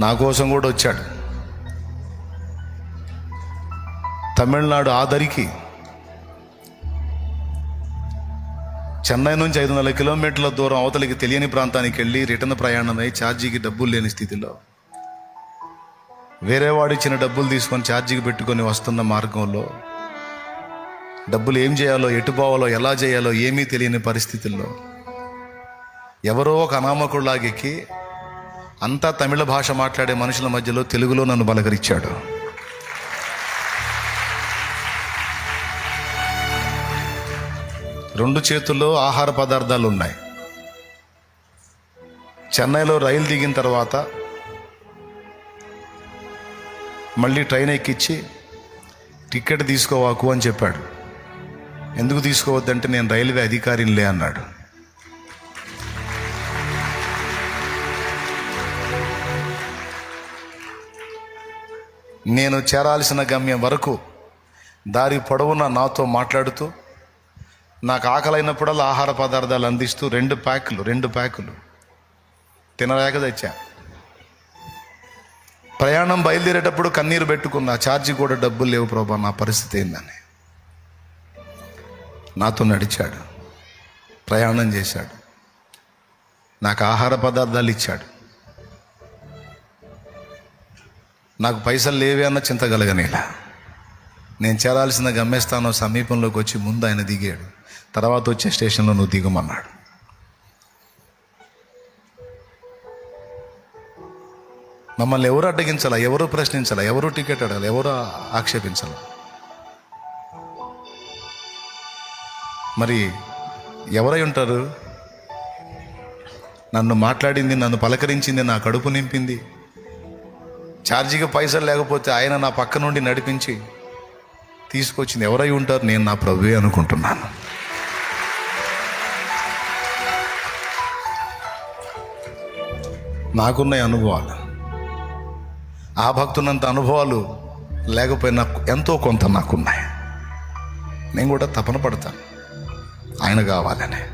నా కోసం కూడా వచ్చాడు. తమిళనాడు ఆదరికి చెన్నై నుంచి ఐదు వందల కిలోమీటర్ల దూరం అవతలికి తెలియని ప్రాంతానికి వెళ్ళి రిటర్న్ ప్రయాణమై ఛార్జీకి డబ్బులు లేని స్థితిలో వేరే వాడు ఇచ్చిన డబ్బులు తీసుకొని ఛార్జీకి పెట్టుకొని వస్తున్న మార్గంలో డబ్బులు ఏం చేయాలో ఎటు పోవాలో ఎలా చేయాలో ఏమీ తెలియని పరిస్థితుల్లో ఎవరో ఒక అనామకుడిలాగెక్కి అంతా తమిళ భాష మాట్లాడే మనుషుల మధ్యలో తెలుగులో నన్ను బలకరించాడు రెండు చేతుల్లో ఆహార పదార్థాలు ఉన్నాయి చెన్నైలో రైలు దిగిన తర్వాత మళ్ళీ ట్రైన్ ఎక్కించి టికెట్ తీసుకోవాకు అని చెప్పాడు. ఎందుకు తీసుకోవద్దంటే నేను రైల్వే అధికారిని లే అన్నాడు. నేను చేరాల్సిన గమ్యం వరకు దారి పొడవునా నాతో మాట్లాడుతూ నాకు ఆకలైనప్పుడల్లా ఆహార పదార్థాలు అందిస్తూ రెండు ప్యాకులు రెండు ప్యాకులు తినలేక తెచ్చా. ప్రయాణం బయలుదేరేటప్పుడు కన్నీరు పెట్టుకున్నా ఛార్జీ కూడా డబ్బులు లేవు ప్రభా నా పరిస్థితి ఏందని. నాతో నడిచాడు ప్రయాణం చేశాడు నాకు ఆహార పదార్థాలు ఇచ్చాడు. నాకు పైసలు లేవే అన్న చింత కలగనేలా. నేను చేరాల్సిన గమ్యస్థానం సమీపంలోకి వచ్చి ముందు ఆయన దిగాడు. తర్వాత వచ్చే స్టేషన్లో నువ్వు దిగమన్నాడు. మమ్మల్ని ఎవరు అడ్డగించాలా ఎవరు ప్రశ్నించాలా ఎవరు టికెట్ అడగాలి ఎవరు ఆక్షేపించాలా? మరి ఎవరై ఉంటారు? నన్ను మాట్లాడింది నన్ను పలకరించింది నా కడుపు నింపింది. ఛార్జీకి పైసలు లేకపోతే ఆయన నా పక్క నుండి నడిపించి తీసుకొచ్చింది ఎవరై ఉంటారు నేను నా ప్రభువే అనుకుంటున్నాను. నాకున్న అనుభవాలు. ఆ భక్తున్నంత అనుభవాలు లేకపోయినా ఎంతో కొంత నాకున్నాయి. నేను కూడా తపన పడతాను. ఆయన కావాలని.